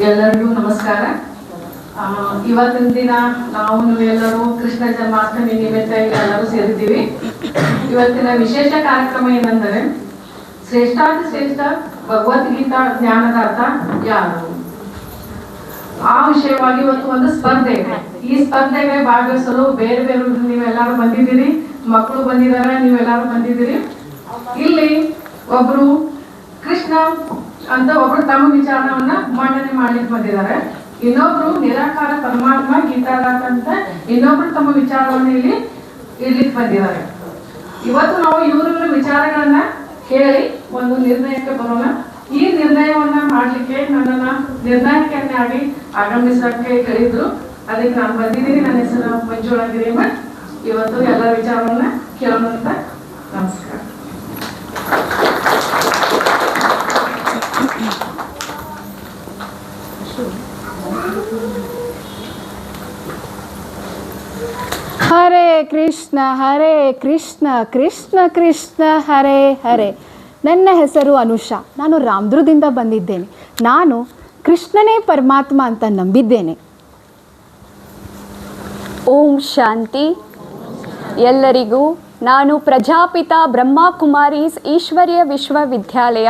ಎಲ್ಲರಿಗೂ ನಮಸ್ಕಾರ. ಇವತ್ತಿನ ದಿನ ನಾವು ಎಲ್ಲರೂ ಕೃಷ್ಣ ಜನ್ಮಾಷ್ಟಮಿ ನಿಮಿತ್ತ ಎಲ್ಲರೂ ಸೇರಿದ್ದೀವಿ. ಇವತ್ತಿನ ವಿಶೇಷ ಕಾರ್ಯಕ್ರಮ ಏನಂದರೆ ಶ್ರೇಷ್ಠಾತಿ ಶ್ರೇಷ್ಠ ಭಗವದ್ಗೀತಾ ಜ್ಞಾನದ ಅರ್ಥ ಯಾರು? ಆ ವಿಷಯವಾಗಿ ಇವತ್ತು ಒಂದು ಸ್ಪರ್ಧೆ ಇದೆ. ಈ ಸ್ಪರ್ಧೆಗೆ ಭಾಗವಹಿಸಲು ಬೇರೆ ಬೇರೆ ನೀವೆಲ್ಲರೂ ಬಂದಿದ್ದೀರಿ, ಮಕ್ಕಳು ಬಂದಿದ್ದಾರೆ, ನೀವೆಲ್ಲರೂ ಬಂದಿದ್ದೀರಿ. ಇಲ್ಲಿ ಒಬ್ರು ಕೃಷ್ಣ ಅಂತ ಒಬ್ರು ತಮ್ಮ ವಿಚಾರವನ್ನ ಮಂಡನೆ ಮಾಡ್ಲಿಕ್ಕೆ ಬಂದಿದ್ದಾರೆ. ಇನ್ನೊಬ್ರು ನಿರಾಕಾರ ಪರಮಾತ್ಮ ಗೀತಾದಾತ ಅಂತ ಇನ್ನೊಬ್ರು ತಮ್ಮ ವಿಚಾರವನ್ನ ಇಲ್ಲಿ ಇರ್ಲಿಕ್ಕೆ ಬಂದಿದ್ದಾರೆ. ಇವತ್ತು ನಾವು ಇವ್ರಿವ್ರ ವಿಚಾರಗಳನ್ನ ಕೇಳಿ ಒಂದು ನಿರ್ಣಯಕ್ಕೆ ಬರೋಣ. ಈ ನಿರ್ಣಯವನ್ನ ಮಾಡ್ಲಿಕ್ಕೆ ನನ್ನನ್ನ ನಿರ್ಣಾಯಕನ್ನಾಗಿ ಆಗಮಿಸಕ್ಕೆ ಕರೆದ್ರು ಅದಕ್ಕೆ ನಾನು ಬಂದಿದ್ದೀನಿ. ನನ್ನ ಹೆಸರು ಮಂಜುಳಾ ಗಿರಿಮಠ್ ಇವತ್ತು ಎಲ್ಲ ವಿಚಾರವನ್ನ ಕೇಳೋಣ ನಮಸ್ಕಾರ. ಹರೇ ಕೃಷ್ಣ ಹರೇ ಕೃಷ್ಣ ಕೃಷ್ಣ ಕೃಷ್ಣ, ಹರೇ ಹರೇ. ನನ್ನ ಹೆಸರು ಅನುಷಾ. ನಾನು ರಾಮದುರ್ಗದಿಂದ ಬಂದಿದ್ದೇನೆ. ನಾನು ಕೃಷ್ಣನೇ ಪರಮಾತ್ಮ ಅಂತ ನಂಬಿದ್ದೇನೆ. ಓಂ ಶಾಂತಿ. ಎಲ್ಲರಿಗೂ ನಾನು ಪ್ರಜಾಪಿತ ಬ್ರಹ್ಮಕುಮಾರೀಸ್ ಈಶ್ವರ್ಯ ವಿಶ್ವವಿದ್ಯಾಲಯ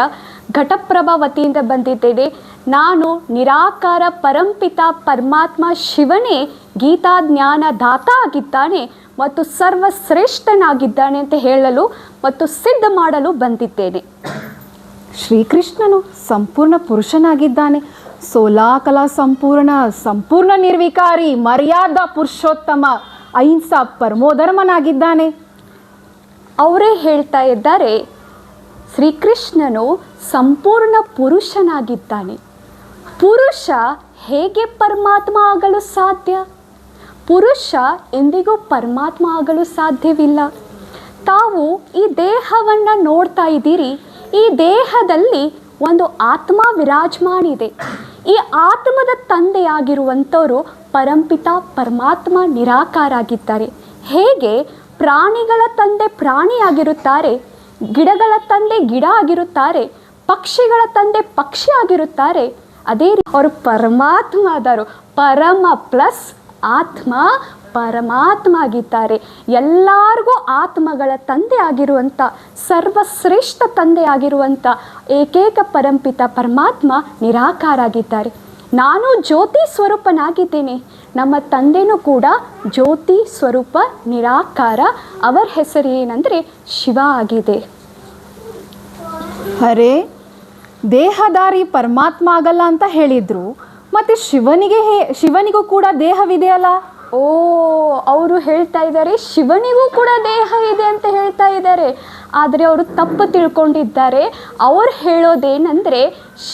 ಘಟಪ್ರಭಾ ವತಿಯಿಂದ ಬಂದಿದ್ದೇನೆ ನಾನು ನಿರಾಕಾರ ಪರಂಪಿತ ಪರಮಾತ್ಮ ಶಿವನೇ ಗೀತಾ ಜ್ಞಾನ ದಾತ ಆಗಿದ್ದಾನೆ ಮತ್ತು ಸರ್ವಶ್ರೇಷ್ಠನಾಗಿದ್ದಾನೆ ಅಂತ ಹೇಳಲು ಮತ್ತು ಸಿದ್ಧ ಮಾಡಲು ಬಂದಿದ್ದೇನೆ. ಶ್ರೀಕೃಷ್ಣನು ಸಂಪೂರ್ಣ ಪುರುಷನಾಗಿದ್ದಾನೆ. ಸೋಲಾಕಲಾ ಸಂಪೂರ್ಣ ಸಂಪೂರ್ಣ ನಿರ್ವಿಕಾರಿ, ಮರ್ಯಾದ ಪುರುಷೋತ್ತಮ, ಅಹಿಂಸಾ ಪರಮೋಧರ್ಮನಾಗಿದ್ದಾನೆ. ಅವರೇ ಹೇಳ್ತಾ ಇದ್ದಾರೆ ಶ್ರೀಕೃಷ್ಣನು ಸಂಪೂರ್ಣ ಪುರುಷನಾಗಿದ್ದಾನೆ. ಪುರುಷ ಹೇಗೆ ಪರಮಾತ್ಮ ಆಗಲು ಸಾಧ್ಯ? ಪುರುಷ ಎಂದಿಗೂ ಪರಮಾತ್ಮ ಆಗಲು ಸಾಧ್ಯವಿಲ್ಲ. ತಾವು ಈ ದೇಹವನ್ನು ನೋಡ್ತಾ ಇದ್ದೀರಿ. ಈ ದೇಹದಲ್ಲಿ ಒಂದು ಆತ್ಮ ವಿರಾಜಮಾನಿದೆ ಈ ಆತ್ಮದ ತಂದೆಯಾಗಿರುವಂಥವರು ಪರಂಪಿತ ಪರಮಾತ್ಮ ನಿರಾಕಾರ ಆಗಿದ್ದಾರೆ ಹೇಗೆ ಪ್ರಾಣಿಗಳ ತಂದೆ ಪ್ರಾಣಿಯಾಗಿರುತ್ತಾರೆ ಗಿಡಗಳ ತಂದೆ ಗಿಡ ಆಗಿರುತ್ತಾರೆ, ಪಕ್ಷಿಗಳ ತಂದೆ ಪಕ್ಷಿ ಆಗಿರುತ್ತಾರೆ. ಅದೇ ರೀತಿ ಅವರು ಪರಮಾತ್ಮ ಆದರು ಪರಮ ಪ್ಲಸ್ ಆತ್ಮ ಪರಮಾತ್ಮ ಆಗಿದ್ದಾರೆ ಎಲ್ಲರಿಗೂ ಆತ್ಮಗಳ ತಂದೆ ಆಗಿರುವಂಥ, ಸರ್ವಶ್ರೇಷ್ಠ ತಂದೆ ಆಗಿರುವಂಥ ಏಕೈಕ ಪರಂಪಿತ ಪರಮಾತ್ಮ ನಿರಾಕಾರ ಆಗಿದ್ದಾರೆ ನಾನು ಜ್ಯೋತಿ ಸ್ವರೂಪನಾಗಿದ್ದೇನೆ. ನಮ್ಮ ತಂದೆನೂ ಕೂಡ ಜ್ಯೋತಿ ಸ್ವರೂಪ, ನಿರಾಕಾರ, ಅವರ ಹೆಸರು ಏನಂದರೆ ಶಿವ ಆಗಿದೆ. ಅರೆ, ದೇಹದಾರಿ ಪರಮಾತ್ಮ ಆಗಲ್ಲ ಅಂತ ಹೇಳಿದ್ರು, ಮತ್ತು ಶಿವನಿಗೆ ಹೇ, ಶಿವನಿಗೂ ಕೂಡ ದೇಹವಿದೆಯಲ್ಲ? ಓ, ಅವರು ಹೇಳ್ತಾ ಇದ್ದಾರೆ, ಶಿವನಿಗೂ ಕೂಡ ದೇಹ ಇದೆ ಅಂತ ಹೇಳ್ತಾ ಇದ್ದಾರೆ. ಆದರೆ ಅವರು ತಪ್ಪು ತಿಳ್ಕೊಂಡಿದ್ದಾರೆ. ಅವ್ರು ಹೇಳೋದೇನೆಂದರೆ,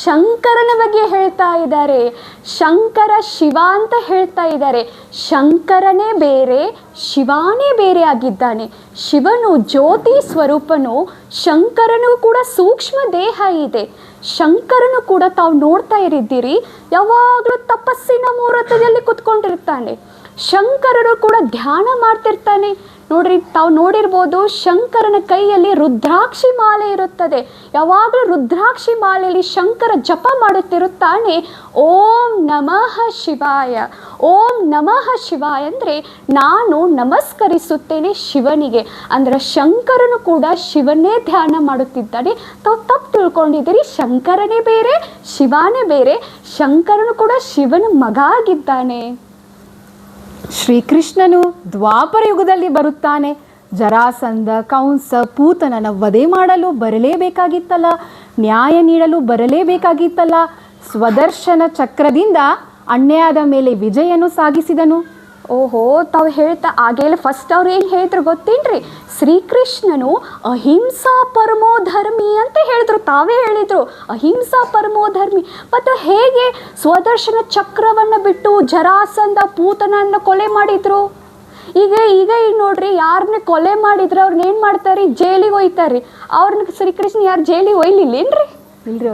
ಶಂಕರನ ಬಗ್ಗೆ ಹೇಳ್ತಾ ಇದ್ದಾರೆ. ಶಂಕರ ಶಿವ ಅಂತ ಹೇಳ್ತಾ ಇದ್ದಾರೆ. ಶಂಕರನೇ ಬೇರೆ, ಶಿವಾನೇ ಬೇರೆ ಆಗಿದ್ದಾನೆ. ಶಿವನು ಜ್ಯೋತಿ ಸ್ವರೂಪನು, ಶಂಕರನು ಕೂಡ ಸೂಕ್ಷ್ಮ ದೇಹ ಇದೆ. ಶಂಕರನು ಕೂಡ ತಾವು ನೋಡ್ತಾ ಇರಿದ್ದೀರಿ ಯಾವಾಗಲೂ ತಪಸ್ಸಿನ ಮುಹೂರ್ತದಲ್ಲಿ ಕುತ್ಕೊಂಡಿರ್ತಾನೆ. ಶಂಕರನು ಕೂಡ ಧ್ಯಾನ ಮಾಡ್ತಿರ್ತಾನೆ. ನೋಡ್ರಿ, ತಾವು ನೋಡಿರ್ಬೋದು ಶಂಕರನ ಕೈಯಲ್ಲಿ ರುದ್ರಾಕ್ಷಿ ಮಾಲೆ ಇರುತ್ತದೆ. ಯಾವಾಗಲೂ ರುದ್ರಾಕ್ಷಿ ಮಾಲೆಯಲ್ಲಿ ಶಂಕರ ಜಪ ಮಾಡುತ್ತಿರುತ್ತಾನೆ. ಓಂ ನಮಃ ಶಿವಾಯ. ಓಂ ನಮಃ ಶಿವಾಯ ಅಂದರೆ ನಾನು ನಮಸ್ಕರಿಸುತ್ತೇನೆ ಶಿವನಿಗೆ. ಅಂದರೆ ಶಂಕರನು ಕೂಡ ಶಿವನೇ ಧ್ಯಾನ ಮಾಡುತ್ತಿದ್ದಾನೆ. ತಾವು ತಪ್ಪು ತಿಳ್ಕೊಂಡಿದ್ದೀರಿ, ಶಂಕರನೇ ಬೇರೆ, ಶಿವಾನೇ ಬೇರೆ. ಶಂಕರನು ಕೂಡ ಶಿವನ ಮಗ ಆಗಿದ್ದಾನೆ. ಶ್ರೀಕೃಷ್ಣನು ದ್ವಾಪರ ಯುಗದಲ್ಲಿ ಬರುತ್ತಾನೆ. ಜರಾಸಂಧ ಕಂಸ ಪೂತನನ ವಧೆ ಮಾಡಲು ಬರಲೇಬೇಕಾಗಿತ್ತಲ್ಲ, ನ್ಯಾಯ ನೀಡಲು ಬರಲೇಬೇಕಾಗಿತ್ತಲ್ಲ. ಸ್ವದರ್ಶನ ಚಕ್ರದಿಂದ ಅನ್ಯಾಯದ ಮೇಲೆ ವಿಜಯನು ಸಾಗಿಸಿದನು. ಓಹೋ, ತಾವು ಹೇಳ್ತಾ ಆಗೇಲೆ ಫಸ್ಟ್ ಅವ್ರು ಏನು ಹೇಳಿದ್ರು ಗೊತ್ತೇನ್ರಿ? ಶ್ರೀಕೃಷ್ಣನು ಅಹಿಂಸಾ ಪರಮೋ ಧರ್ಮಿ ಅಂತ ಹೇಳಿದ್ರು, ತಾವೇ ಹೇಳಿದರು. ಅಹಿಂಸಾ ಪರಮೋ ಧರ್ಮಿ. ಮತ್ತು ಹೇಗೆ ಸ್ವದರ್ಶನ ಚಕ್ರವನ್ನು ಬಿಟ್ಟು ಜರಾಸಂದ ಪೂತನನ್ನ ಕೊಲೆ ಮಾಡಿದ್ರು? ಈಗ ಈಗ ಈಗ ನೋಡ್ರಿ ಯಾರನ್ನ ಕೊಲೆ ಮಾಡಿದ್ರೆ ಅವ್ರನ್ನ ಏನು ಮಾಡ್ತಾರೆ? ಜೈಲಿಗೆ ಒಯ್ತಾರೆ ಅವ್ರನ್ನ ಶ್ರೀಕೃಷ್ಣ ಯಾರು ಜೈಲಿಗೆ ಒಯ್ಲಿಲ್ಲೇನ್ರಿ ಇಲ್ರಿ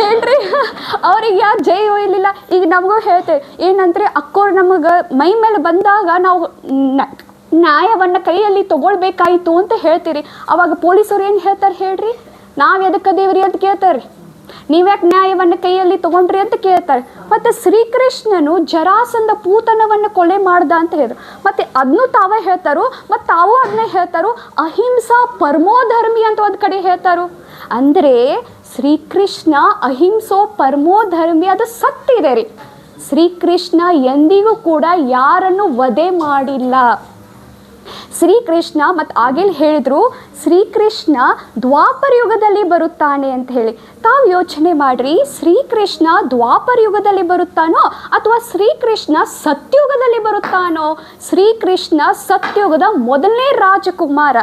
ಹೇಳ್ರಿ ಅವ್ರಿಗೆ ಯಾರು ಜೈ ಇರಲಿಲ್ಲ ಈಗ ನಮಗೂ ಹೇಳ್ತೇವೆ, ಏನಂದ್ರೆ ಅಕ್ಕೋರು ನಮಗೆ ಮೈ ಮೇಲೆ ಬಂದಾಗ ನಾವು ನ್ಯಾಯವನ್ನ ಕೈಯಲ್ಲಿ ತಗೊಳ್ಬೇಕಾಯ್ತು ಅಂತ ಹೇಳ್ತೀರಿ. ಅವಾಗ ಪೊಲೀಸರು ಏನು ಹೇಳ್ತಾರೆ ಹೇಳ್ರಿ? ನಾವು ಎದಕ್ಕೆ ಅದೇವ್ರಿ ಅಂತ ಕೇಳ್ತಾರೆ ನೀವ್ಯಾಕೆ ನ್ಯಾಯವನ್ನು ಕೈಯಲ್ಲಿ ತಗೊಂಡ್ರಿ ಅಂತ ಕೇಳ್ತಾರೆ. ಮತ್ತು ಶ್ರೀಕೃಷ್ಣನು ಜರಾಸಂದ ಪೂತನವನ್ನು ಕೊಲೆ ಮಾಡ್ದ ಅಂತ ಹೇಳಿದ್ರು. ಮತ್ತು ಅದನ್ನು ತಾವೇ ಹೇಳ್ತಾರೋ ಮತ್ತು ತಾವು ಅದನ್ನೇ ಹೇಳ್ತಾರೋ, ಅಹಿಂಸಾ ಪರಮೋಧರ್ಮಿ ಅಂತ ಒಂದು ಕಡೆ ಹೇಳ್ತಾರೋ. ಅಂದರೆ ಶ್ರೀಕೃಷ್ಣ ಅಹಿಂಸೋ ಪರಮೋಧರ್ಮಿ ಅದು ಸತ್ತಿದೆ ರೀ. ಶ್ರೀಕೃಷ್ಣ ಎಂದಿಗೂ ಕೂಡ ಯಾರನ್ನು ವಧೆ ಮಾಡಿಲ್ಲ. ಶ್ರೀಕೃಷ್ಣ ಮತ್ತು ಆಗೇಲಿ ಹೇಳಿದ್ರು, ಶ್ರೀಕೃಷ್ಣ ದ್ವಾಪರ ಯುಗದಲ್ಲಿ ಬರುತ್ತಾನೆ ಅಂತ ಹೇಳಿ. ತಾವು ಯೋಚನೆ ಮಾಡ್ರಿ, ಶ್ರೀಕೃಷ್ಣ ದ್ವಾಪರ ಯುಗದಲ್ಲಿ ಬರುತ್ತಾನೋ ಅಥವಾ ಶ್ರೀಕೃಷ್ಣ ಸತ್ಯುಗದಲ್ಲಿ ಬರುತ್ತಾನೋ? ಶ್ರೀಕೃಷ್ಣ ಸತ್ಯುಗದ ಮೊದಲನೇ ರಾಜಕುಮಾರ.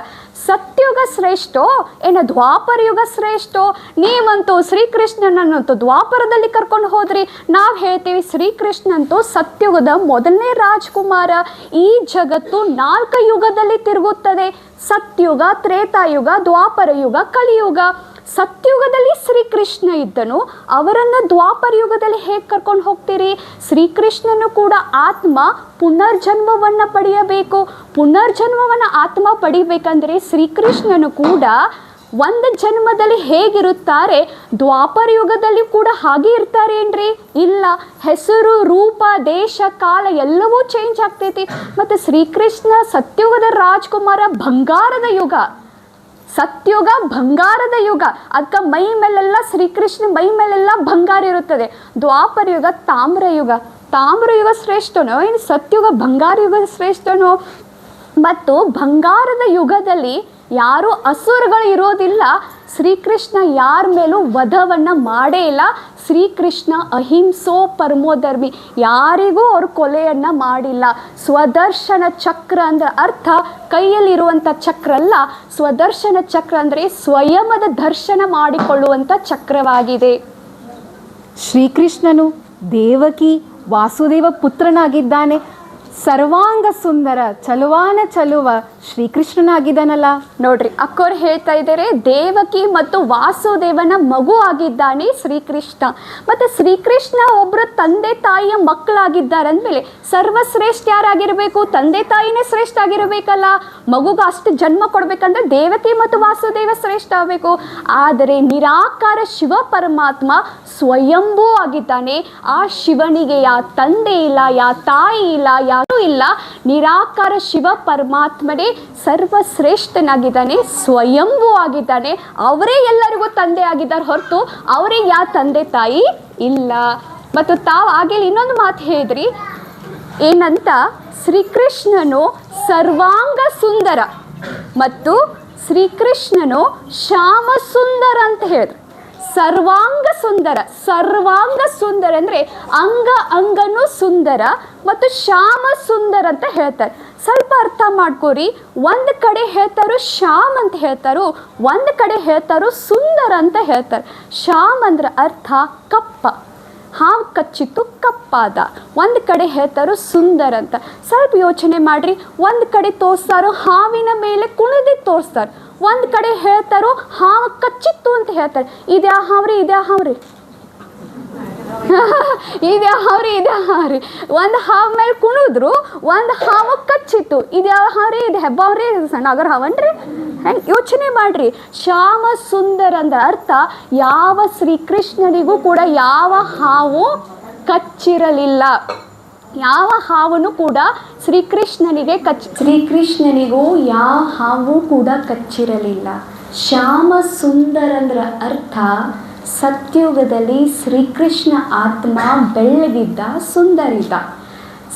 ಸತ್ಯುಗ ಶ್ರೇಷ್ಠೋ, ಏನು ದ್ವಾಪರ ಯುಗ ಶ್ರೇಷ್ಠೋ, ನೀವಂತೂ ಶ್ರೀಕೃಷ್ಣನನ್ನಂತೂ ದ್ವಾಪರದಲ್ಲಿ ಕರ್ಕೊಂಡು ಹೋದ್ರಿ. ನಾವು ಹೇಳ್ತೀವಿ ಶ್ರೀಕೃಷ್ಣಂತೂ ಸತ್ಯುಗದ ಮೊದಲನೇ ರಾಜ್ಕುಮಾರ. ಈ ಜಗತ್ತು ನಾಲ್ಕು ಯುಗದಲ್ಲಿ ತಿರುಗುತ್ತದೆ. ಸತ್ಯುಗ, ತ್ರೇತಾಯುಗ, ದ್ವಾಪರ ಯುಗ, ಕಲಿಯುಗ. ಸತ್ಯುಗದಲ್ಲಿ ಶ್ರೀಕೃಷ್ಣ ಇದ್ದನು. ಅವರನ್ನು ದ್ವಾಪರ ಯುಗದಲ್ಲಿ ಹೇಗೆ ಕರ್ಕೊಂಡು ಹೋಗ್ತೀರಿ? ಶ್ರೀಕೃಷ್ಣನು ಕೂಡ ಆತ್ಮ ಪುನರ್ಜನ್ಮವನ್ನು ಪಡೆಯಬೇಕು. ಪುನರ್ಜನ್ಮವನ್ನು ಆತ್ಮ ಪಡಿಬೇಕಂದ್ರೆ ಶ್ರೀಕೃಷ್ಣನು ಕೂಡ ಒಂದು ಜನ್ಮದಲ್ಲಿ ಹೇಗಿರುತ್ತಾರೆ? ದ್ವಾಪರ ಯುಗದಲ್ಲಿ ಕೂಡ ಹಾಗೆ ಇರ್ತಾರೆ ಏನ್ರಿ? ಇಲ್ಲ. ಹೆಸರು, ರೂಪ, ದೇಶ, ಕಾಲ ಎಲ್ಲವೂ ಚೇಂಜ್ ಆಗ್ತೈತಿ. ಮತ್ತು ಶ್ರೀಕೃಷ್ಣ ಸತ್ಯುಗದ ರಾಜ್ಕುಮಾರ ಬಂಗಾರದ ಯುಗ. ಸತ್ಯುಗ, ಬಂಗಾರದ ಯುಗ. ಅದಕ್ಕೆ ಮೈ ಮೇಲೆಲ್ಲ ಶ್ರೀಕೃಷ್ಣ, ಮೈ ಮೇಲೆಲ್ಲ ಬಂಗಾರ ಇರುತ್ತದೆ. ದ್ವಾಪರ ಯುಗ, ತಾಮ್ರ ಯುಗ. ತಾಮ್ರ ಯುಗ ಶ್ರೇಷ್ಠನೋ? ಏನು ಸತ್ಯುಗ, ಬಂಗಾರ ಯುಗ ಶ್ರೇಷ್ಠನೋ? ಮತ್ತು ಬಂಗಾರದ ಯುಗದಲ್ಲಿ ಯಾರೂ ಅಸುರಗಳು ಇರೋದಿಲ್ಲ. ಶ್ರೀಕೃಷ್ಣ ಯಾರ ಮೇಲೂ ವಧವನ್ನು ಮಾಡೇ ಇಲ್ಲ. ಶ್ರೀಕೃಷ್ಣ ಅಹಿಂಸೋ ಪರಮೋಧರ್ಮಿ ಯಾರಿಗೂ ಅವರು ಕೊಲೆಯನ್ನು ಮಾಡಿಲ್ಲ. ಸ್ವದರ್ಶನ ಚಕ್ರ ಅಂದ್ರೆ ಅರ್ಥ ಕೈಯಲ್ಲಿರುವಂಥ ಚಕ್ರ ಅಲ್ಲ. ಸ್ವದರ್ಶನ ಚಕ್ರ ಅಂದರೆ ಸ್ವಯಂದ ದರ್ಶನ ಮಾಡಿಕೊಳ್ಳುವಂಥ ಚಕ್ರವಾಗಿದೆ. ಶ್ರೀಕೃಷ್ಣನು ದೇವಕಿ ವಾಸುದೇವ ಪುತ್ರನಾಗಿದ್ದಾನೆ. ಸರ್ವಾಂಗ ಸುಂದರ ಚಲುವಾನ ಚಲುವ ಶ್ರೀಕೃಷ್ಣನಾಗಿದ್ದಾನಲ್ಲ. ನೋಡ್ರಿ, ಅಕ್ಕೋರು ಹೇಳ್ತಾ ಇದ್ದಾರೆ ದೇವಕಿ ಮತ್ತು ವಾಸುದೇವನ ಮಗು ಆಗಿದ್ದಾನೆ ಶ್ರೀಕೃಷ್ಣ. ಮತ್ತು ಶ್ರೀಕೃಷ್ಣ ಒಬ್ಬರು ತಂದೆ ತಾಯಿಯ ಮಕ್ಕಳಾಗಿದ್ದಾರೆ ಅಂದಮೇಲೆ ಸರ್ವಶ್ರೇಷ್ಠ ಯಾರಾಗಿರಬೇಕು? ತಂದೆ ತಾಯಿನೇ ಶ್ರೇಷ್ಠ ಆಗಿರಬೇಕಲ್ಲ. ಮಗುಗೆ ಅಷ್ಟು ಜನ್ಮ ಕೊಡಬೇಕಂದ್ರೆ ದೇವಕಿ ಮತ್ತು ವಾಸುದೇವ ಶ್ರೇಷ್ಠ ಆಗಬೇಕು. ಆದರೆ ನಿರಾಕಾರ ಶಿವ ಪರಮಾತ್ಮ ಸ್ವಯಂಭೂ ಆಗಿದ್ದಾನೆ. ಆ ಶಿವನಿಗೆ ಯಾ ತಂದೆ ಇಲ್ಲ, ಯಾ ತಾಯಿ ಇಲ್ಲ ಯಾರೂ ಇಲ್ಲ. ನಿರಾಕಾರ ಶಿವ ಪರಮಾತ್ಮನೇ ಸರ್ವಶ್ರೇಷ್ಠನಾಗಿದ್ದಾನೆ ಸ್ವಯಂಭೂ ಆಗಿದ್ದಾನೆ. ಅವರೇ ಎಲ್ಲರಿಗೂ ತಂದೆ ಆಗಿದ್ದಾರೆ ಹೊರತು ಅವರೇ ಯಾ ತಂದೆ ತಾಯಿ ಇಲ್ಲ. ಮತ್ತು ತಾವು ಆಗಲಿ ಇನ್ನೊಂದು ಮಾತು ಹೇಳಿದ್ರಿ. ಏನಂತ? ಶ್ರೀಕೃಷ್ಣನು ಸರ್ವಾಂಗ ಸುಂದರ ಮತ್ತು ಶ್ರೀಕೃಷ್ಣನು ಶ್ಯಾಮ ಸುಂದರ ಅಂತ ಹೇಳಿದ್ರು. ಸರ್ವಾಂಗ ಸುಂದರ ಸರ್ವಾಂಗ ಸುಂದರ ಅಂದರೆ ಅಂಗ ಅಂಗನೂ ಸುಂದರ ಮತ್ತು ಶ್ಯಾಮ ಸುಂದರ ಅಂತ ಹೇಳ್ತಾರೆ. ಸ್ವಲ್ಪ ಅರ್ಥ ಮಾಡ್ಕೋರಿ. ಒಂದು ಕಡೆ ಹೇಳ್ತಾರೋ ಶ್ಯಾಮ್ ಅಂತ ಹೇಳ್ತಾರೋ, ಒಂದು ಕಡೆ ಹೇಳ್ತಾರೋ ಸುಂದರ ಅಂತ ಹೇಳ್ತಾರೆ. ಶ್ಯಾಮ್ ಅಂದ್ರೆ ಅರ್ಥ ಕಪ್ಪ. ಹಾವು ಕಚ್ಚಿತ್ತು, ಕಪ್ಪಾದ. ಒಂದು ಕಡೆ ಹೇಳ್ತಾರೋ ಸುಂದರ ಅಂತ. ಸ್ವಲ್ಪ ಯೋಚನೆ ಮಾಡ್ರಿ, ಒಂದು ಕಡೆ ತೋರಿಸ್ತಾರೋ ಹಾವಿನ ಮೇಲೆ ಕುಣಿದು ತೋರಿಸ್ತಾರೆ. ಒಂದು ಕಡೆ ಹೇಳ್ತಾರೋ ಹಾವು ಕಚ್ಚಿತ್ತು ಅಂತ ಹೇಳ್ತಾರೆ. ಇದ್ಯಾ ಹಾವ್ರಿ ಇದ್ಯಾ ಹಾವ್ರಿ? ಇದ್ಯಾ ಹಾವ್ರಿ ಇದ್ಯಾ ಹಾವ್ರಿ? ಒಂದು ಹಾವು ಮೇಲೆ ಕುಣಿದ್ರು, ಒಂದು ಹಾವು ಕಚ್ಚಿತ್ತು. ಇದ್ಯಾವ ಹಾವ್ರಿ, ಇದು ಹೆಬ್ಬಾವ್ರಿ ಸಣ್ಣ ಅಗರ್ ಹಾವನ್ರಿ ಹೆಂಗೆ ಯೋಚನೆ ಮಾಡ್ರಿ. ಶ್ಯಾಮ ಸುಂದರ ಅಂದ್ರೆ ಅರ್ಥ, ಯಾವ ಶ್ರೀಕೃಷ್ಣನಿಗೂ ಕೂಡ ಯಾವ ಹಾವು ಕಚ್ಚಿರಲಿಲ್ಲ. ಯಾವ ಹಾವನ್ನು ಕೂಡ ಶ್ರೀಕೃಷ್ಣನಿಗೆ ಕಚ್, ಶ್ರೀಕೃಷ್ಣನಿಗೂ ಯಾವ ಹಾವು ಕೂಡ ಕಚ್ಚಿರಲಿಲ್ಲ. ಶ್ಯಾಮ ಸುಂದರ ಅಂದ್ರೆ ಅರ್ಥ ಸತ್ಯುಗದಲ್ಲಿ ಶ್ರೀಕೃಷ್ಣ ಆತ್ಮ ಬೆಳ್ಳಗಿದ್ದ ಸುಂದರಿದ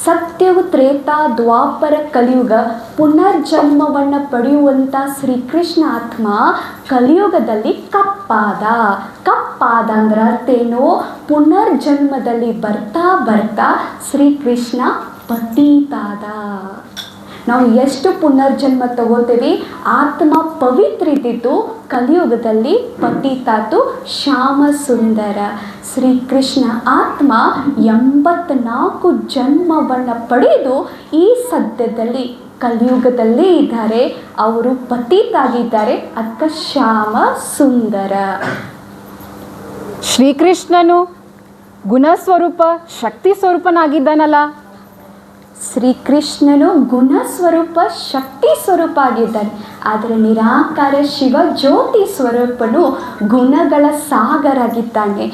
ಸತ್ಯವು ತ್ರೇತ ದ್ವಾಪರ ಕಲಿಯುಗ, ಪುನರ್ಜನ್ಮವನ್ನು ಪಡೆಯುವಂಥ ಶ್ರೀಕೃಷ್ಣ ಆತ್ಮ ಕಲಿಯುಗದಲ್ಲಿ ಕಪ್ಪಾದ. ಕಪ್ಪಾದ ಅಂದ್ರೆ ಅರ್ಥೇನು ಪುನರ್ಜನ್ಮದಲ್ಲಿ ಬರ್ತಾ ಬರ್ತಾ ಶ್ರೀಕೃಷ್ಣ ಪತೀತಾದ. ನಾವು ಎಷ್ಟು ಪುನರ್ಜನ್ಮ ತಗೋತೀವಿ, ಆತ್ಮ ಪವಿತ್ರ ಇದ್ದಿದ್ದು ಕಲಿಯುಗದಲ್ಲಿ ಪತಿತಾತು ಶ್ಯಾಮ ಸುಂದರ ಶ್ರೀಕೃಷ್ಣ ಆತ್ಮ ಎಂಬತ್ನಾಲ್ಕು ಜನ್ಮವನ್ನು ಪಡೆದು ಈ ಸದ್ಯದಲ್ಲಿ ಕಲಿಯುಗದಲ್ಲೇ ಇದ್ದಾರೆ. ಅವರು ಪತಿತಾಗಿದ್ದಾರೆ ಅದಕ್ಕೆ ಶ್ಯಾಮ ಸುಂದರ ಶ್ರೀಕೃಷ್ಣನು ಗುಣಸ್ವರೂಪ, ಶಕ್ತಿ ಸ್ವರೂಪನಾಗಿದ್ದಾನಲ್ಲ. ಶ್ರೀಕೃಷ್ಣನು ಗುಣ ಸ್ವರೂಪ ಶಕ್ತಿ ಸ್ವರೂಪ ಆಗಿದ್ದಾನೆ. ಆದರೆ ನಿರಾಕಾರ ಶಿವ ಜ್ಯೋತಿ ಸ್ವರೂಪನು ಗುಣಗಳ ಸಾಗರ ಆಗಿದ್ದಾನೆ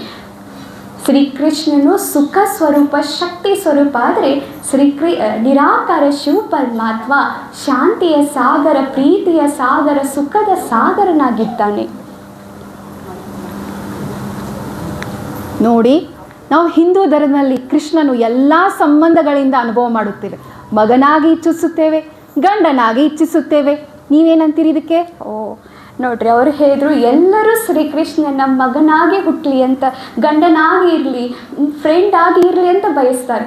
ಶ್ರೀಕೃಷ್ಣನು ಸುಖ ಸ್ವರೂಪ, ಶಕ್ತಿ ಸ್ವರೂಪ. ಆದರೆ ಶ್ರೀಕೃ ನಿರಾಕಾರ ಶಿವ ಪರಮಾತ್ಮ ಶಾಂತಿಯ ಸಾಗರ, ಪ್ರೀತಿಯ ಸಾಗರ, ಸುಖದ ಸಾಗರನಾಗಿದ್ದಾನೆ. ನೋಡಿ ನಾವು ಹಿಂದೂ ಧರ್ಮದಲ್ಲಿ ಕೃಷ್ಣನು ಎಲ್ಲ ಸಂಬಂಧಗಳಿಂದ ಅನುಭವ ಮಾಡುತ್ತೇವೆ. ಮಗನಾಗಿ ಇಚ್ಛಿಸುತ್ತೇವೆ, ಗಂಡನಾಗಿ ಇಚ್ಛಿಸುತ್ತೇವೆ. ನೀವೇನಂತೀರಿ ಇದಕ್ಕೆ? ಓ, ನೋಡ್ರಿ, ಅವರು ಹೇಳಿದ್ರು, ಎಲ್ಲರೂ ಶ್ರೀಕೃಷ್ಣನ ಮಗನಾಗಿ ಹುಟ್ಟಲಿ ಅಂತ, ಗಂಡನಾಗಿ ಇರಲಿ ಫ್ರೆಂಡ್ ಆಗಿ ಇರಲಿ ಅಂತ ಬಯಸ್ತಾರೆ.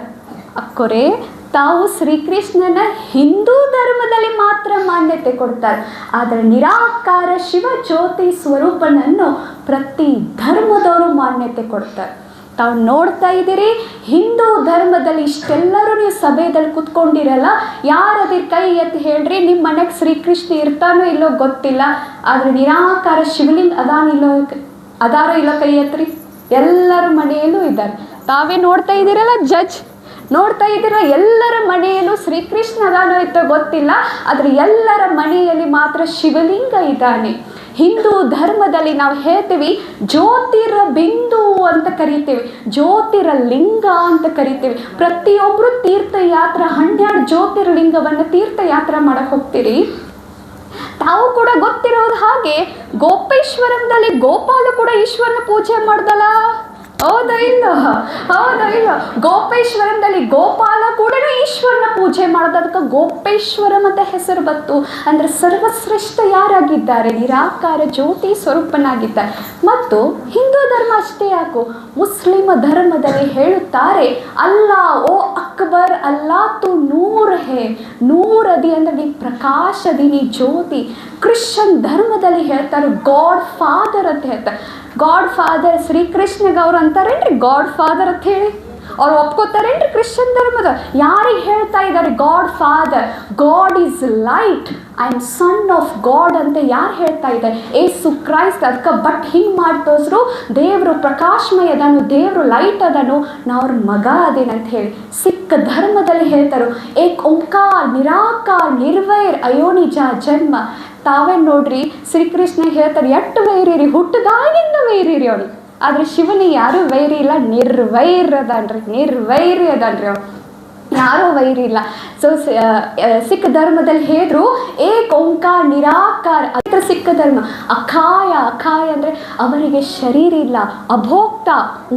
ಅಕ್ಕೋರೆ ತಾವು ಶ್ರೀಕೃಷ್ಣನ ಹಿಂದೂ ಧರ್ಮದಲ್ಲಿ ಮಾತ್ರ ಮಾನ್ಯತೆ ಕೊಡ್ತಾರೆ. ಆದರೆ ನಿರಾಕಾರ ಶಿವ ಜ್ಯೋತಿ ಸ್ವರೂಪನನ್ನು ಪ್ರತಿ ಧರ್ಮದವರು ಮಾನ್ಯತೆ ಕೊಡ್ತಾರೆ. ತಾವು ನೋಡ್ತಾ ಇದ್ದೀರಿ, ಹಿಂದೂ ಧರ್ಮದಲ್ಲಿ ಇಷ್ಟೆಲ್ಲರೂ ನೀವು ಸಭೆಯಲ್ಲಿ ಕುತ್ಕೊಂಡಿರಲ್ಲ ಯಾರದಿ ಕೈ ಎತ್ತಿ ಹೇಳ್ರಿ, ನಿಮ್ಮ ಮನೆಗೆ ಶ್ರೀಕೃಷ್ಣ ಇರ್ತಾನೋ ಇಲ್ಲೋ ಗೊತ್ತಿಲ್ಲ, ಆದರೆ ನಿರಾಕಾರ ಶಿವಲಿಂಗ ಅದಾನಿಲ್ಲೋ ಅದಾರೋ ಇಲ್ಲೋ ಕೈ ಎತ್ತರಿ ಎಲ್ಲರ ಮನೆಯಲ್ಲೂ ಇದ್ದಾರೆ. ತಾವೇ ನೋಡ್ತಾ ಇದ್ದೀರಲ್ಲ ಜಡ್ಜ್ ನೋಡ್ತಾ ಇದ್ದೀರ, ಎಲ್ಲರ ಮನೆಯಲ್ಲೂ ಶ್ರೀಕೃಷ್ಣ ಅದಾನೋ ಇತ್ತೋ ಗೊತ್ತಿಲ್ಲ, ಆದರೆ ಎಲ್ಲರ ಮನೆಯಲ್ಲಿ ಮಾತ್ರ ಶಿವಲಿಂಗ ಇದ್ದಾನೆ. ಹಿಂದೂ ಧರ್ಮದಲ್ಲಿ ನಾವು ಹೇಳ್ತೀವಿ ಜ್ಯೋತಿರ ಬಿಂದು ಅಂತ ಕರಿತೀವಿ, ಜ್ಯೋತಿರ ಲಿಂಗ ಅಂತ ಕರಿತೀವಿ. ಪ್ರತಿಯೊಬ್ಬರು ತೀರ್ಥಯಾತ್ರ, ಹನ್ನೆರಡು ಜ್ಯೋತಿರ್ಲಿಂಗವನ್ನು ತೀರ್ಥಯಾತ್ರ ಮಾಡಕ್ಕೆ ಹೋಗ್ತೀರಿ. ತಾವು ಕೂಡ ಗೊತ್ತಿರೋದು ಹಾಗೆ ಗೋಪೇಶ್ವರಂದಲ್ಲಿ ಗೋಪಾಲು ಕೂಡ ಈಶ್ವರನ ಪೂಜೆ ಮಾಡ್ದಲ್ಲ ಹೌದಾ ಇಲ್ಲ? ಹೌದಾ ಇಲ್ಲ? ಗೋಪೇಶ್ವರಂದಲ್ಲಿ ಗೋಪಾಲ ಕೂಡ ಈಶ್ವರನ ಪೂಜೆ ಮಾಡೋದು. ಅದಕ್ಕೆ ಗೋಪೇಶ್ವರಂ ಅಂತ ಹೆಸರು ಬಂತು. ಅಂದ್ರೆ ಸರ್ವಶ್ರೇಷ್ಠ ಯಾರಾಗಿದ್ದಾರೆ? ನಿರಾಕಾರ ಜ್ಯೋತಿ ಸ್ವರೂಪನಾಗಿದ್ದಾರೆ. ಮತ್ತು ಹಿಂದೂ ಧರ್ಮ ಅಷ್ಟೇ ಯಾಕು? ಮುಸ್ಲಿಮ ಧರ್ಮದಲ್ಲಿ ಹೇಳುತ್ತಾರೆ, ಅಲ್ಲಾ ಓ ಅಕ್ಬರ್, ಅಲ್ಲಾ ತು ನೂರ್ ಹೇ. ನೂರದಿ ಅಂದರೆ ನೀ ಪ್ರಕಾಶದಿ, ನೀ ಜ್ಯೋತಿ. ಕ್ರಿಶ್ಚನ್ ಧರ್ಮದಲ್ಲಿ ಹೇಳ್ತಾರೆ, ಗಾಡ್ ಫಾದರ್ ಅಂತ ಹೇಳ್ತಾರೆ. ಗಾಡ್ ಫಾದರ್ ಶ್ರೀಕೃಷ್ಣಗೆ ಅವ್ರು ಅಂತಾರೇನ್ರಿ? ಗಾಡ್ ಫಾದರ್ ಅಂತ ಹೇಳಿ. ಅವ್ರು ಒಪ್ಕೋತಾರೇನ್ರಿ ಕ್ರಿಶ್ಚಿಯನ್ ಧರ್ಮದ? ಯಾರಿಗೆ ಹೇಳ್ತಾ ಇದ್ದಾರೆ god father god is light I am son of god ಅಂತ ಯಾರು ಹೇಳ್ತಾ ಇದ್ದಾರೆ? ಏಸು ಕ್ರೈಸ್ತ್ ಅದಕ್ಕೆ ಬಟ್ ಹಿಂಗ್ ಮಾಡ್ತೋಸ್ರು ದೇವರು ಪ್ರಕಾಶಮಯ ಅದನು ದೇವರು ಲೈಟ್ ಅದನು, ನಾ ಅವ್ರ ಮಗ ಅದೇನಂತ ಹೇಳಿ ಸಿಖ್ ಧರ್ಮದಲ್ಲಿ ಹೇಳ್ತಾರೋ. ಏಕ್ ಓಂಕಾರ, ನಿರಾಕಾರ, ನಿರ್ವೈರ್, ಅಯೋನಿಜ, ಜನ್ಮ. ತಾವೇ ನೋಡ್ರಿ, ಶ್ರೀಕೃಷ್ಣ ಹೇಳ್ತಾರೆ ಎಷ್ಟು ವೈರಿರಿ ಹುಟ್ಟದಾಗಿಂದ ವೈರಿರಿ ಅವಳು ಆದ್ರೆ ಶಿವನಿಗೆ ಯಾರು ವೈರಿ ಇಲ್ಲ ನಿರ್ವೈರ್ ಅದಾನ್ರಿ ನಿರ್ವೈರಿ ಅದಾನ್ರಿ ಅವ್ನು ಯಾರೂ ವೈರಿ ಇಲ್ಲ ಸೊ ಸಿಖ್ ಧರ್ಮದಲ್ಲಿ ಹೇಳಿದ್ರು ಏಕ್ ಓಂಕಾರ ನಿರಾಕಾರ. ಅದ್ರ ಸಿಖ್ ಧರ್ಮ. ಅಖಾಯ ಅಖಾಯ ಅಂದರೆ ಅವರಿಗೆ ಶರೀರ ಇಲ್ಲ, ಅಭೋಕ್ತ,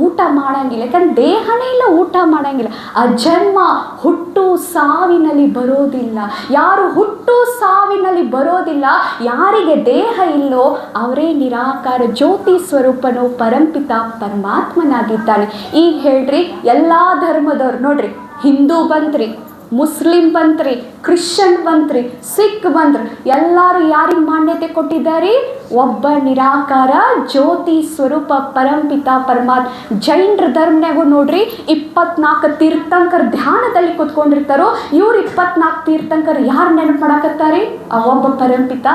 ಊಟ ಮಾಡಂಗಿಲ್ಲ. ಯಾಕಂದ್ರೆ ದೇಹನೇ ಇಲ್ಲ, ಊಟ ಮಾಡಂಗಿಲ್ಲ. ಆ ಜನ್ಮ ಹುಟ್ಟು ಸಾವಿನಲ್ಲಿ ಬರೋದಿಲ್ಲ. ಯಾರು ಹುಟ್ಟು ಸಾವಿನಲ್ಲಿ ಬರೋದಿಲ್ಲ, ಯಾರಿಗೆ ದೇಹ ಇಲ್ಲೋ, ಅವರೇ ನಿರಾಕಾರ. ಜ್ಯೋತಿ ಸ್ವರೂಪನು ಪರಂಪಿತ ಪರಮಾತ್ಮನಾಗಿದ್ದಾನೆ. ಈಗ ಹೇಳ್ರಿ, ಎಲ್ಲ ಧರ್ಮದವ್ರು, ನೋಡ್ರಿ ಹಿಂದೂ ಬಂತ್ರಿ ಮುಸ್ಲಿಂ ಬಂತ್ರಿ ಕ್ರಿಶ್ಚಿಯನ್ ಬಂತ್ರಿ ಸಿಖ್ ಬಂತ್ರಿ ಎಲ್ಲರೂ ಯಾರಿಗೆ ಮಾನ್ಯತೆ ಕೊಟ್ಟಿದ್ದಾರೆ? ಒಬ್ಬ ನಿರಾಕಾರ ಜ್ಯೋತಿ ಸ್ವರೂಪ ಪರಂಪಿತ ಪರಮಾತ್ಮ. ಜೈನರ ಧರ್ಮನಾಗೂ ನೋಡ್ರಿ ಇಪ್ಪತ್ನಾಲ್ಕು ತೀರ್ಥಂಕರ ಧ್ಯಾನದಲ್ಲಿ ಕುತ್ಕೊಂಡಿರ್ತಾರೋ ಇವ್ರು ಇಪ್ಪತ್ನಾಲ್ಕು ತೀರ್ಥಂಕರ್ ಯಾರು ನೆನಪು ಮಾಡಾಕತ್ತಾರೆ? ಆ ಒಬ್ಬ ಪರಂಪಿತ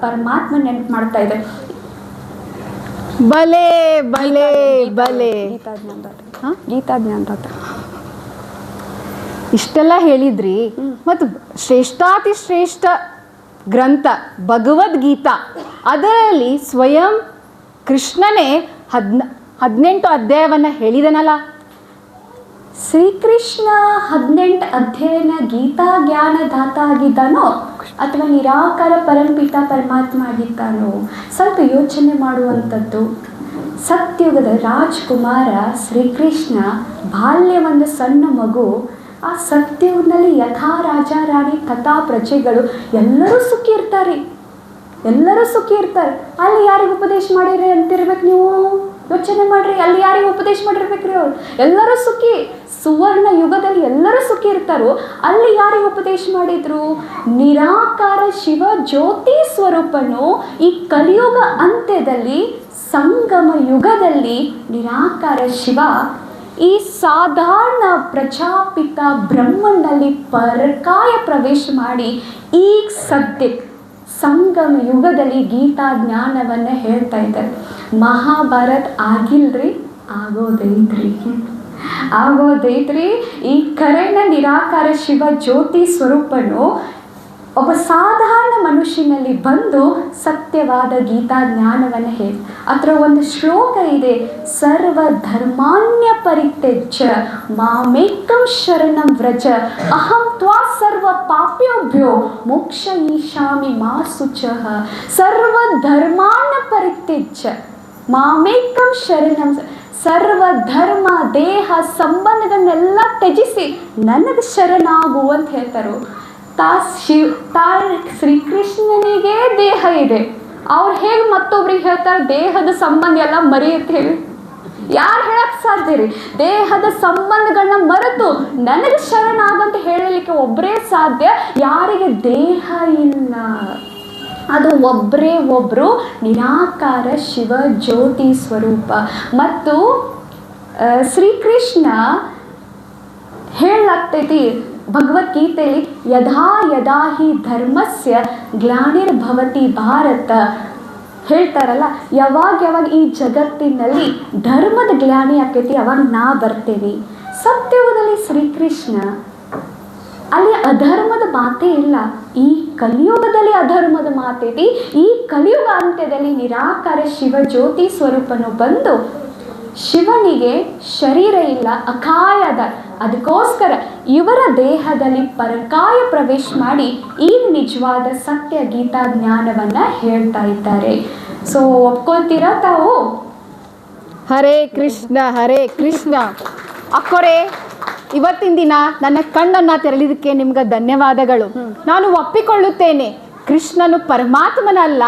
ಪರಮಾತ್ಮ ನೆನಪು ಮಾಡ್ತಾ ಇದ್ದಾರೆ ಬಲೆ ಬಲೆ ಬಲೆ. ಹಾ? ಗೀತಾಜ್ಞಾನದಾತ ಇಷ್ಟೆಲ್ಲ ಹೇಳಿದ್ರಿ. ಮತ್ತು ಶ್ರೇಷ್ಠಾತಿ ಶ್ರೇಷ್ಠ ಗ್ರಂಥ ಭಗವದ್ಗೀತಾ ಅದರಲ್ಲಿ ಸ್ವಯಂ ಕೃಷ್ಣನೇ ಹದ್ನ, ಹದಿನೆಂಟು ಅಧ್ಯಾಯವನ್ನು ಹೇಳಿದನಲ್ಲ. ಶ್ರೀಕೃಷ್ಣ ಹದಿನೆಂಟು ಅಧ್ಯಯನ ಗೀತಾ ಜ್ಞಾನದಾತ ಆಗಿದ್ದಾನೋ ಅಥವಾ ನಿರಾಕಾರ ಪರಂಪಿತ ಪರಮಾತ್ಮ ಆಗಿದ್ದಾನೋ ಸ್ವಲ್ಪ ಯೋಚನೆ ಮಾಡುವಂಥದ್ದು. ಸತ್ಯುಗದ ರಾಜ್ಕುಮಾರ ಶ್ರೀಕೃಷ್ಣ ಬಾಲ್ಯ ಒಂದು ಸಣ್ಣ ಮಗು ಆ ಸತ್ಯವನ್ನಲ್ಲಿ ಯಥಾ ರಾಜ, ರಾಣಿ, ತಥಾ ಪ್ರಜೆಗಳು ಎಲ್ಲರೂ ಸುಖಿ ಇರ್ತಾರೆ. ಎಲ್ಲರೂ ಸುಖಿ ಇರ್ತಾರೆ. ಅಲ್ಲಿ ಯಾರಿಗೆ ಉಪದೇಶ ಮಾಡಿರಿ ಅಂತಿರ್ಬೇಕು ನೀವು? ಯೋಚನೆ ಮಾಡ್ರಿ. ಅಲ್ಲಿ ಯಾರಿಗೆ ಉಪದೇಶ ಮಾಡಿರ್ಬೇಕ್ರಿ ಅವ್ರು? ಎಲ್ಲರೂ ಸುಖಿ. ಸುವರ್ಣ ಯುಗದಲ್ಲಿ ಎಲ್ಲರೂ ಸುಖಿ ಇರ್ತಾರೋ, ಅಲ್ಲಿ ಯಾರಿಗೆ ಉಪದೇಶ ಮಾಡಿದ್ರು? ನಿರಾಕಾರ ಶಿವ ಜ್ಯೋತಿ ಸ್ವರೂಪನು ಈ ಕಲಿಯುಗ ಅಂತ್ಯದಲ್ಲಿ, ಸಂಗಮ ಯುಗದಲ್ಲಿ ನಿರಾಕಾರ ಶಿವ ಈ ಸಾಧಾರಣ ಪ್ರಜಾಪಿತ ಬ್ರಹ್ಮನಲ್ಲಿ ಪರಕಾಯ ಪ್ರವೇಶ ಮಾಡಿ ಈ ಸದ್ಯಕ್ಕೆ ಸಂಗಮ ಯುಗದಲ್ಲಿ ಗೀತಾ ಜ್ಞಾನವನ್ನು ಹೇಳ್ತಾ ಇದ್ದಾರೆ. ಮಹಾಭಾರತ್ ಆಗಿಲ್ರಿ? ಆಗೋದೈತ್ರಿ. ಆಗೋದೈತ್ರಿ. ಈ ಕರೆನ ನಿರಾಕಾರ ಶಿವ ಜ್ಯೋತಿ ಸ್ವರೂಪನು ಒಬ್ಬ ಸಾಧಾರಣ ಮನುಷ್ಯನಲ್ಲಿ ಬಂದು ಸತ್ಯವಾದ ಗೀತಾ ಜ್ಞಾನವನ್ನು ಹೇಳಿ ಅದರ ಒಂದು ಶ್ಲೋಕ ಇದೆ ಸರ್ವ ಧರ್ಮಾನ್ಯ ಪರಿತ್ಯಜ ಮಾಮೇಕಂ ಶರಣಂ ವ್ರಜ, ಅಹಂ ತ್ವಾ ಸರ್ವ ಪಾಪ್ಯೋಭ್ಯೋ ಮೋಕ್ಷ ಈಶಾಮಿ ಮಾ ಸುಚ ಸರ್ವ ಧರ್ಮಾನ್ನ ಪರಿತ್ಯಜ ಮಾಮೇಕಂ ಶರಣಂ ಸರ್ವ ಧರ್ಮ ದೇಹ ಸಂಬಂಧಗಳನ್ನೆಲ್ಲ ತ್ಯಜಿಸಿ ನನಗೆ ಶರಣಾಗು ಅಂತ ಹೇಳ್ತಾರೋ. ತಾ ಶಿವ್ ತಾ ಶ್ರೀಕೃಷ್ಣನಿಗೆ ದೇಹ ಇದೆ. ಅವ್ರು ಹೇಗೆ ಮತ್ತೊಬ್ರಿಗೆ ಹೇಳ್ತಾರೆ, ದೇಹದ ಸಂಬಂಧ ಎಲ್ಲ ಮರೆಯುತ್ತೆ ಹೇಳಿ. ಯಾರು ಹೇಳಕ್ ಸಾಧ್ಯ ರೀ? ದೇಹದ ಸಂಬಂಧಗಳನ್ನ ಮರೆತು ನನಗೆ ಶರಣಾಗಂತ ಹೇಳಲಿಕ್ಕೆ ಒಬ್ಬರೇ ಸಾಧ್ಯ, ಯಾರಿಗೆ ದೇಹ ಇಲ್ಲ. ಅದು ಒಬ್ಬರೇ ಒಬ್ಬರು ನಿರಾಕಾರ ಶಿವ ಜ್ಯೋತಿ ಸ್ವರೂಪ. ಮತ್ತು ಶ್ರೀಕೃಷ್ಣ ಹೇಳಲಾಗ್ತೈತಿ ಭಗವದ್ಗೀತೆಯಲ್ಲಿ ಯದಾ ಯದಾ ಹಿ ಧರ್ಮಸ್ಯ ಗ್ಲಾನಿರ್ಭವತಿ ಭಾರತ ಹೇಳ್ತಾರಲ್ಲ, ಯಾವಾಗ ಯಾವಾಗ ಈ ಜಗತ್ತಿನಲ್ಲಿ ಧರ್ಮದ ಗ್ಲಾನಿ ಆಕೈತಿ, ಅವಾಗ ನಾ ಬರ್ತೇನೆ ಸತ್ಯವದಲ್ಲಿ ಶ್ರೀಕೃಷ್ಣ, ಅಲ್ಲಿ ಅಧರ್ಮದ ಮಾತೇ ಇಲ್ಲ. ಈ ಕಲಿಯುಗದಲ್ಲಿ ಅಧರ್ಮದ ಮಾತೇತಿ, ಈ ಕಲಿಯುಗ ಅಂತ್ಯದಲ್ಲಿ ನಿರಾಕಾರ ಶಿವ ಜ್ಯೋತಿ ಸ್ವರೂಪನು ಬಂದು ಶಿವನಿಗೆ ಶರೀರ ಇಲ್ಲ ಅಕಾಯದ ಅದಕ್ಕೋಸ್ಕರ ಇವರ ದೇಹದಲ್ಲಿ ಪರಕಾಯ ಪ್ರವೇಶ ಮಾಡಿ ಈ ನಿಜವಾದ ಸತ್ಯ ಗೀತಾ ಜ್ಞಾನವನ್ನ ಹೇಳ್ತಾ ಇದ್ದಾರೆ. ಸೊ ಒಪ್ಕೊಳ್ತೀರಾ ತಾವು? ಹರೇ ಕೃಷ್ಣ ಹರೇ ಕೃಷ್ಣ. ಅಕ್ಕೋರೆ ಇವತ್ತಿನ ದಿನ ನನ್ನ ಕಣ್ಣನ್ನು ತೆರಳಿದಕ್ಕೆ ನಿಮ್ಗೆ ಧನ್ಯವಾದಗಳು. ನಾನು ಒಪ್ಪಿಕೊಳ್ಳುತ್ತೇನೆ ಕೃಷ್ಣನು ಪರಮಾತ್ಮನಲ್ಲ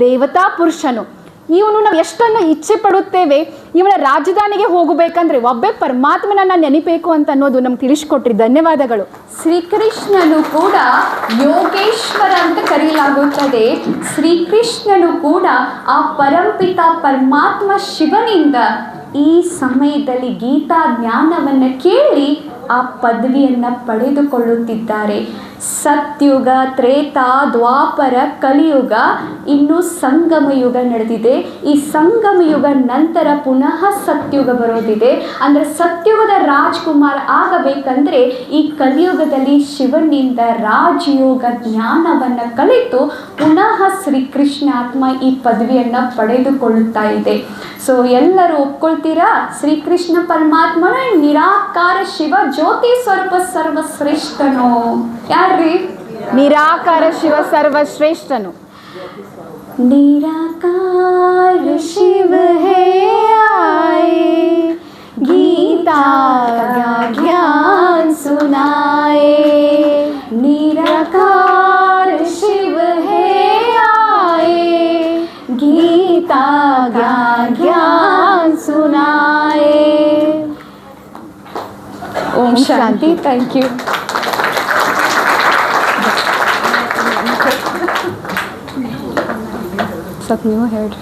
ದೇವತಾ ಪುರುಷನು. ಇವನು ನಾವು ಎಷ್ಟನ್ನು ಇಚ್ಛೆ ಪಡುತ್ತೇವೆ, ಇವನ ರಾಜಧಾನಿಗೆ ಹೋಗಬೇಕಂದ್ರೆ ಒಬ್ಬೇ ಪರಮಾತ್ಮನನ್ನ ನೆನಪಬೇಕು ಅಂತ ಅನ್ನೋದು ನಮ್ಗೆ ತಿಳಿಸ್ಕೊಟ್ರಿ. ಧನ್ಯವಾದಗಳು. ಶ್ರೀಕೃಷ್ಣನು ಕೂಡ ಯೋಗೇಶ್ವರ ಅಂತ ಕರೆಯಲಾಗುತ್ತದೆ. ಶ್ರೀಕೃಷ್ಣನು ಕೂಡ ಆ ಪರಂಪಿತ ಪರಮಾತ್ಮ ಶಿವನಿಂದ ಈ ಸಮಯದಲ್ಲಿ ಗೀತಾ ಜ್ಞಾನವನ್ನು ಕೇಳಿ ಆ ಪದವಿಯನ್ನು ಪಡೆದುಕೊಳ್ಳುತ್ತಿದ್ದಾರೆ. ಸತ್ಯುಗ, ತ್ರೇತ, ದ್ವಾಪರ, ಕಲಿಯುಗ, ಇನ್ನು ಸಂಗಮ ಯುಗ ನಡೆದಿದೆ. ಈ ಸಂಗಮ ಯುಗ ನಂತರ ಪುನಃ ಸತ್ಯುಗ ಬರೋದಿದೆ. ಅಂದರೆ ಸತ್ಯುಗದ ರಾಜ್ಕುಮಾರ್ ಆಗಬೇಕಂದ್ರೆ ಈ ಕಲಿಯುಗದಲ್ಲಿ ಶಿವನಿಂದ ರಾಜಯೋಗ ಜ್ಞಾನವನ್ನು ಕಲಿತು ಪುನಃ ಶ್ರೀಕೃಷ್ಣಾತ್ಮ ಈ ಪದವಿಯನ್ನು ಪಡೆದುಕೊಳ್ಳುತ್ತಾ ಇದೆ. ಸೊ ಎಲ್ಲರೂ ಒಪ್ಕೊಳ್ತೀರಾ? ಶ್ರೀಕೃಷ್ಣ ಪರಮಾತ್ಮನ ನಿರಾಕಾರ ಶಿವ ಜ್ಯೋತಿ ಸ್ವರೂಪ ಸರ್ವಶ್ರೇಷ್ಠನು. ಯಾರ್ರಿ? ನಿರಾಕಾರ ಶಿವ ಸರ್ವಶ್ರೇಷ್ಠನು. ನಿರಾಕಾರ ಶಾಂತಿ ಥ್ಯಾಂಕ್ ಯು ಸ್ವಲ್ಪ ನೀವು ಹೇಳ್ರಿ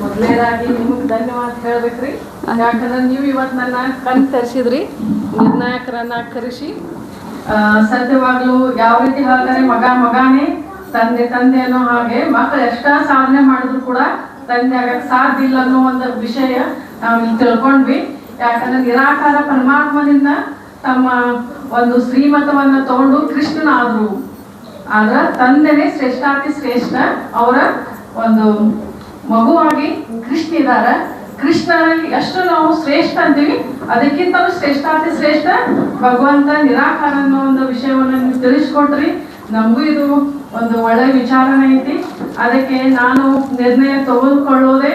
ಮೊದಲನೇದಾಗಿ ನಿಮ್ಗೆ ಧನ್ಯವಾದ ಹೇಳ್ಬೇಕ್ರಿ ಯಾಕಂದ್ರೆ ನೀವು ಇವತ್ತು ನನ್ನ ಕಣ್ ತರಿಸಿದ್ರಿ. ನಿರ್ಣಾಯಕರನ್ನ ಕರೆಸಿ ಸತ್ಯವಾಗ್ಲೂ ಯಾವ ರೀತಿ ಹೇಳ್ತಾರೆ ಮಗ ಮಗನೇ ತಂದೆ ತಂದೆ ಅನ್ನೋ ಹಾಗೆ ಮಕ್ಕಳು ಎಷ್ಟೋ ಸಾಧನೆ ಮಾಡಿದ್ರು ಕೂಡ ತಂದೆ ಆಗಕ್ಕೆ ಸಾಧ್ಯ ಇಲ್ಲ ಅನ್ನೋ ಒಂದು ವಿಷಯ ನಾವು ಇಲ್ಲಿ ತಿಳ್ಕೊಂಡ್ವಿ. ಯಾಕಂದ್ರೆ ನಿರಾಕಾರ ಪರಮಾತ್ಮನಿಂದ ತಮ್ಮ ಒಂದು ಶ್ರೀಮತವನ್ನ ತಗೊಂಡು ಕೃಷ್ಣನಾದ್ರು. ಆದ್ರ ತಂದೆನೇ ಶ್ರೇಷ್ಠಾತಿ ಶ್ರೇಷ್ಠ, ಅವರ ಒಂದು ಮಗುವಾಗಿ ಕೃಷ್ಣ ಇದಾರ. ಕೃಷ್ಣನಲ್ಲಿ ಎಷ್ಟು ನಾವು ಶ್ರೇಷ್ಠ ಅಂತೀವಿ, ಅದಕ್ಕಿಂತಲೂ ಶ್ರೇಷ್ಠಾತಿ ಶ್ರೇಷ್ಠ ಭಗವಂತ ನಿರಾಕಾರ ಅನ್ನೋ ಒಂದು ವಿಷಯವನ್ನು ತಿಳಿಸ್ಕೊಟ್ರಿ. ನಮಗೂ ಇದು ಒಂದು ಒಳ್ಳೆ ವಿಚಾರನೆ ಐತಿ. ಅದಕ್ಕೆ ನಾನು ನಿರ್ಣಯ ತಗೊಂಡ್ಕೊಳ್ಳೋದೇ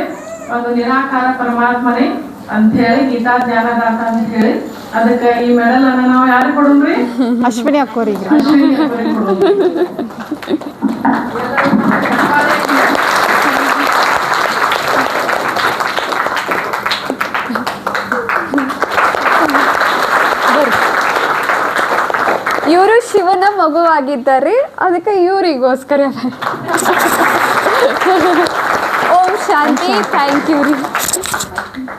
ಒಂದು ನಿರಾಕಾರ ಪರಮಾತ್ಮನೇ. ಅಂತ ಹೇಳಿ ಗೀತಾ ಜ್ಞಾನದಾತ ಅಂತ ಹೇಳಿ. ಅದಕ್ಕೆ ಈ ಮೆಡಲ್ ಅನ್ನ ನಾವು ಯಾರು ಕೊಡೋಣ್ರಿ ಅಶ್ವಿನಿ ಅಕ್ಕೋರಿ ಅಶ್ವಿನಿ ಕೊಡೋದು. ಇವರು ಶಿವನ ಮಗುವಾಗಿದ್ದಾರೆ. ಅದಕ್ಕೆ ಇವರಿಗೋಸ್ಕರ ಓಂ ಶಾಂತಿ. ಥ್ಯಾಂಕ್ ಯು ರೀ.